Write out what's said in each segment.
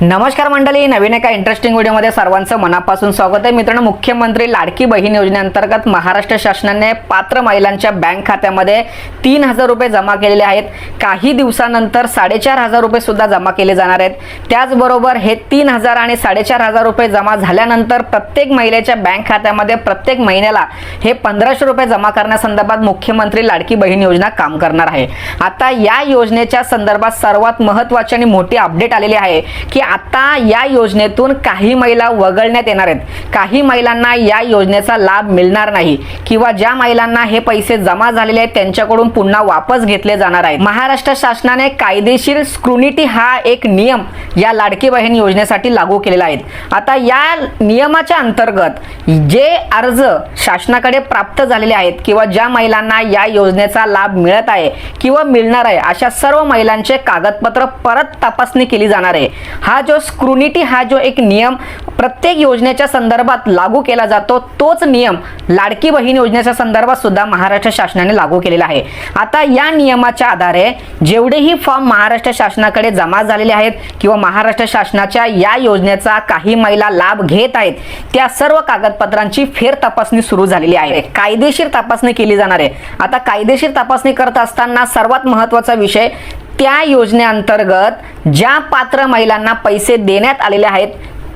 नमस्कार मंडळी नवीन एका इंटरेस्टिंग व्हिडिओमध्ये सर्वांचं मनापासून स्वागत आहे. मित्रांनो मुख्यमंत्री लाडकी बहीण योजनेअंतर्गत महाराष्ट्र शासनाने पात्र महिलांच्या बँक खात्यामध्ये तीन हजार रुपये जमा केलेले आहेत. काही दिवसानंतर साडेचार हजार रुपये सुद्धा जमा केले जाणार आहेत. त्याचबरोबर हे तीन हजार आणि साडेचार हजार रुपये जमा झाल्यानंतर प्रत्येक महिलेच्या बँक खात्यामध्ये प्रत्येक महिन्याला हे पंधराशे रुपये जमा करण्यासंदर्भात मुख्यमंत्री लाडकी बहीण योजना काम करणार आहे. आता या योजनेच्या संदर्भात सर्वात महत्वाची आणि मोठी अपडेट आलेली आहे की आता या योजनेतून काही महिला वगळण्यात येणार आहेत. काही महिलांना या योजनेचा लाभ मिळणार नाही किंवा ज्या महिलांना हे पैसे जमा झालेले आहेत त्यांच्याकडून पुन्हा वापस घेतले जाणार आहेत. महाराष्ट्र शासनाने कायदेशीर स्क्रुनिटी हा एक नियम या लाडकी बहीण योजनेसाठी लागू केलेला आहे. आता या नियमाच्या अंतर्गत जे अर्ज शासनाकडे प्राप्त झालेले आहेत किंवा ज्या महिलांना या योजनेचा लाभ मिळत आहे किंवा मिळणार आहे अशा सर्व महिलांचे कागदपत्र परत तपासणी केली जाणार आहे. हा जो स्क्रुनिटी हा जो एक नियम प्रत्येक योजनेच्या संदर्भात लागू केला जातो तोच नियम लाडकी बहीण योजनेच्या संदर्भात सुद्धा महाराष्ट्र शासनाने लागू केलेला आहे. आता या नियमाच्या आधारे जेवढेही फॉर्म महाराष्ट्र शासनाकडे जमा झालेले आहेत किंवा महाराष्ट्र शासनाच्या या योजनेचा काही महिला लाभ घेत आहेत त्या सर्व कागदपत्रांची फेर तपासणी सुरू झालेली आहे. कायदेशीर तपासणी केली जाणार आहे. आता कायदेशीर तपासणी करत असताना सर्वात महत्त्वाचा विषय त्या योजनेअंतर्गत ज्या पात्र महिलांना पैसे देण्यात आलेले आहेत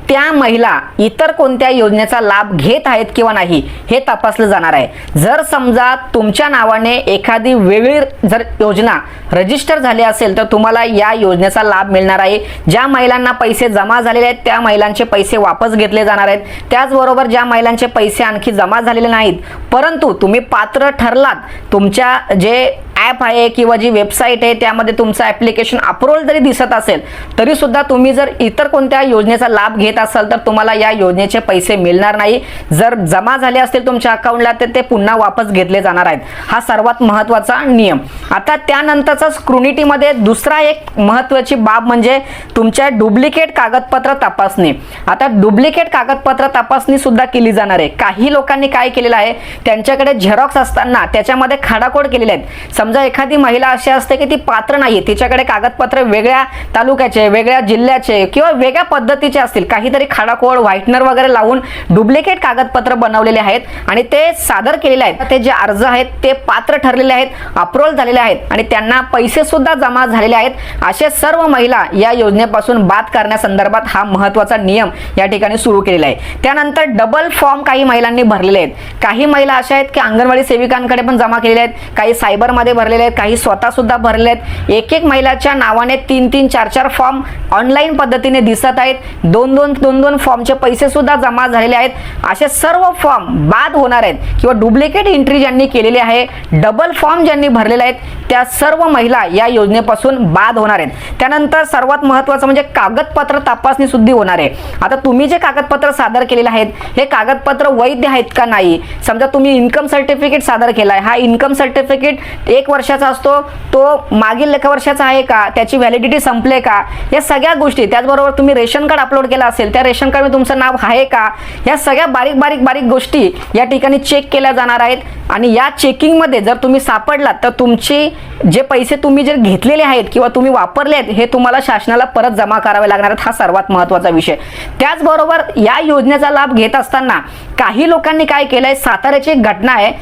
त्या महिला इतर कोणत्या योजनेचा लाभ घेत आहेत किंवा नाही हे तपासलं जाणार आहे. जर समजा तुमच्या नावाने एखादी वेगळी जर योजना रजिस्टर झाली असेल तर तुम्हाला या योजनेचा लाभ मिळणार आहे. ज्या महिलांना पैसे जमा झालेले आहेत त्या महिलांचे पैसे वापस घेतले जाणार आहेत. त्याचबरोबर ज्या महिलांचे पैसे आणखी जमा झालेले नाहीत परंतु तुम्ही पात्र ठरलात तुमच्या जे ॲप आहे किंवा जी वेबसाईट आहे त्यामध्ये तुमचं ॲप्लिकेशन अप्रुव्हल जरी दिसत असेल तरी सुद्धा तुम्ही जर इतर कोणत्या योजनेचा लाभ घेत असाल तर तुम्हाला या योजनेचे पैसे मिळणार नाही. जर जमा झाले असतील तुमच्या अकाउंटला तर ते पुन्हा वापस घेतले जाणार आहेत. हा सर्वात महत्त्वाचा नियम. आता त्यानंतरचा स्क्रुनिटीमध्ये दुसरा एक महत्त्वाची बाब म्हणजे तुमच्या डुप्लिकेट कागदपत्र तपासणी. आता डुप्लिकेट कागदपत्र तपासणी सुद्धा केली जाणार आहे. काही लोकांनी काय केलेलं आहे? त्यांच्याकडे झेरॉक्स असताना त्याच्यामध्ये खाडाखोड केलेले आहेत. समजा एखादी महिला अशी असते की ती पात्र नाही तिच्याकडे कागदपत्र वेगळ्या तालुक्याचे वेगळ्या जिल्ह्याचे किंवा वेगळ्या पद्धतीचे असतील काहीतरी खाडाखोड व्हाईटनर वगैरे लावून डुप्लिकेट कागदपत्र बनवलेले आहेत आणि ते सादर केलेले आहेत. ते जे अर्ज आहेत ते पात्र ठरलेले आहेत अप्रुव्हल झालेले आहेत आणि त्यांना पैसे सुद्धा जमा झालेले आहेत. असे सर्व महिला या योजनेपासून बाद करण्यासंदर्भात हा महत्त्वाचा नियम या ठिकाणी सुरू केलेला आहे. त्यानंतर डबल फॉर्म काही महिलांनी भरलेले आहेत. काही महिला अशा आहेत की अंगणवाडी सेविकांकडे पण जमा केलेले आहेत काही सायबरमध्ये भरलेले आहेत काही स्वतः सुद्धा भरलेले आहेत. एक एक महिलाच्या नावाने तीन तीन चार चार फॉर्म ऑनलाईन पद्धतीने दिसत आहेत. दोन दोन दोन दोन फॉर्मचे पैसे सुद्धा जमा झालेले आहेत. असे सर्व फॉर्म बाद होणार आहेत किंवा डुप्लिकेट एंट्री ज्यांनी केलेली आहे डबल फॉर्म ज्यांनी भरलेले आहेत त्या सर्व महिला या योजनेपासून बाद होणार आहेत. त्यानंतर सर्वात महत्त्वाचं म्हणजे कागदपत्र तपासणी सुद्धा होणार आहे. आता तुम्ही जे कागदपत्र सादर केलेले आहेत हे कागदपत्र वैध आहेत का नाही? समजा तुम्ही इन्कम सर्टिफिकेट सादर केला आहे हा इन्कम सर्टिफिकेट एक वर्षाचा असतो तो मागील एका वर्षाचा आहे का त्याची व्हॅलिडिटी संपले का या सगळ्या गोष्टी त्याचबरोबर तुम्ही रेशन कार्ड अपलोड केलं असेल त्या रेशन कार्डमध्ये तुमचं नाव आहे का या सगळ्या बारीक बारीक बारीक गोष्टी या ठिकाणी चेक केल्या जाणार आहेत. आणि या चेकिंगमध्ये जर तुम्ही सापडलात तर तुमचे जे पैसे तुम्ही जे घेतलेले आहेत किंवा तुम्ही वापरले आहेत हे तुम्हाला शासनाला परत जमा करावे लागणार आहेत हा सर्वात महत्त्वाचा विषय. त्याचबरोबर या योजनेचा लाभ घेत असताना काही लोकांनी काय केलंय साताऱ्याची एक घटना आहे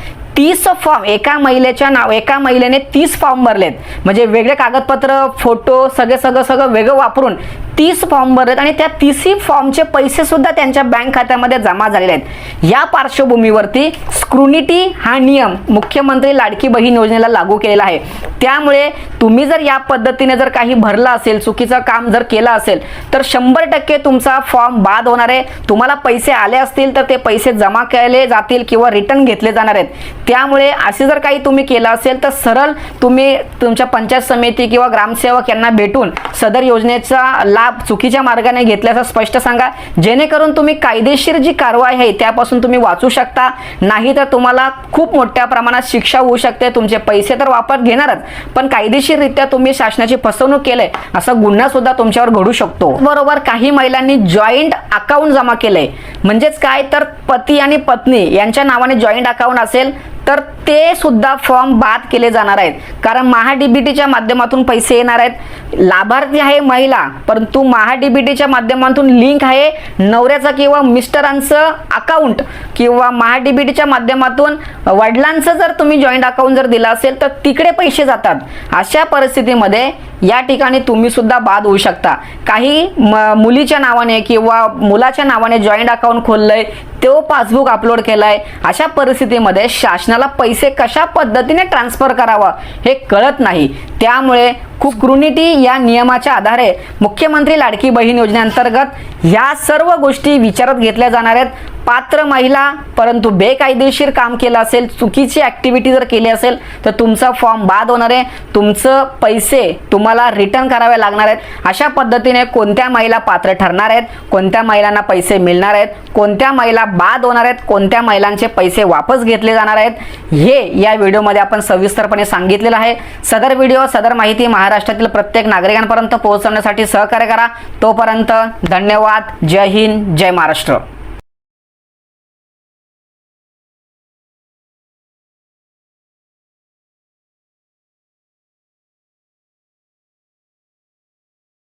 तीस फॉर्म एका महिलेच्या नाव एका महिलेने तीस फॉर्म भरलेत. म्हणजे वेगळे कागदपत्र फोटो सगळे सगळं सगळं वेगळं वापरून तीस फॉर्म भरलेत आणि त्या तीसही फॉर्मचे पैसे सुद्धा त्यांच्या बँक खात्यामध्ये जमा झालेले आहेत. या पार्श्वभूमीवरती स्क्रुनिटी हा नियम मुख्यमंत्री लाडकी बहीण योजनेला लागू केलेला आहे. त्यामुळे तुम्ही जर या पद्धतीने जर काही भरलं असेल चुकीचं काम जर केलं असेल तर शंभर टक्के तुमचा फॉर्म बाद होणार आहे. तुम्हाला पैसे आले असतील तर ते पैसे जमा केले जातील किंवा रिटर्न घेतले जाणार आहेत. त्यामुळे असे जर काही तुम्ही केलं असेल तर सरळ तुम्ही तुमच्या पंचायत समिती किंवा ग्रामसेवक यांना भेटून सदर योजनेचा लाभ चुकीच्या मार्गाने घेतल्याचं स्पष्ट सांगा. जेणेकरून तुम्ही कायदेशीर जी कारवाई आहे त्यापासून तुम्ही वाचू शकता. नाही तर तुम्हाला खूप मोठ्या प्रमाणात शिक्षा होऊ शकते. तुमचे पैसे तर वापर घेणारच. पण कायदेशीररित्या तुम्ही शासनाची फसवणूक केलंय असा गुन्हा सुद्धा तुमच्यावर घडू शकतो. बरोबर काही महिलांनी जॉईंट अकाउंट जमा केलंय. म्हणजेच काय? तर पती आणि पत्नी यांच्या नावाने जॉईंट अकाउंट असेल तर ते सुद्धा फॉर्म बाद केले जाणार आहेत. कारण महाडीबीटीच्या माध्यमातून पैसे येणार आहेत. लाभार्थी आहे महिला परंतु महाडीबीटीच्या माध्यमातून लिंक आहे नवऱ्याचा किंवा मिस्टरांचं अकाउंट किंवा महाडीबीटीच्या माध्यमातून वडिलांचं जर तुम्ही जॉईंट अकाउंट जर दिलं असेल तर तिकडे पैसे जातात. अशा परिस्थितीमध्ये या ठिकाणी तुम्ही सुद्धा बाद होऊ शकता. काही म- मुलीच्या नावाने किंवा मुलाच्या नावाने जॉईंट अकाउंट खोललंय तो पासबुक अपलोड केलाय. अशा परिस्थितीमध्ये शासनाला पैसे कशा पद्धतीने ट्रान्सफर करावा हे कळत नाही. त्यामुळे कुकृनिटी या नियमाच्या आधारे मुख्यमंत्री लाडकी बहीण योजनेअंतर्गत ह्या सर्व गोष्टी विचारात घेतल्या जाणार आहेत. पात्र महिला परंतु बेकायदेशीर काम केलं असेल चुकीची ऍक्टिव्हिटी जर केली असेल तर तुमचा फॉर्म बाद होणार आहे. तुमचं पैसे तुम्हाला रिटर्न करावे लागणार आहेत. अशा पद्धतीने कोणत्या महिला पात्र ठरणार आहेत? कोणत्या महिलांना पैसे मिळणार आहेत? कोणत्या महिला बाद होणार आहेत? कोणत्या महिलांचे पैसे वापस घेतले जाणार आहेत? हे या व्हिडिओमध्ये आपण सविस्तरपणे सांगितलेलं आहे. सदर व्हिडिओ सदर माहिती महाराष्ट्रातील प्रत्येक नागरिकांपर्यंत पोहोचवण्यासाठी सहकार्य करा. तोपर्यंत धन्यवाद. जय हिंद जय महाराष्ट्र.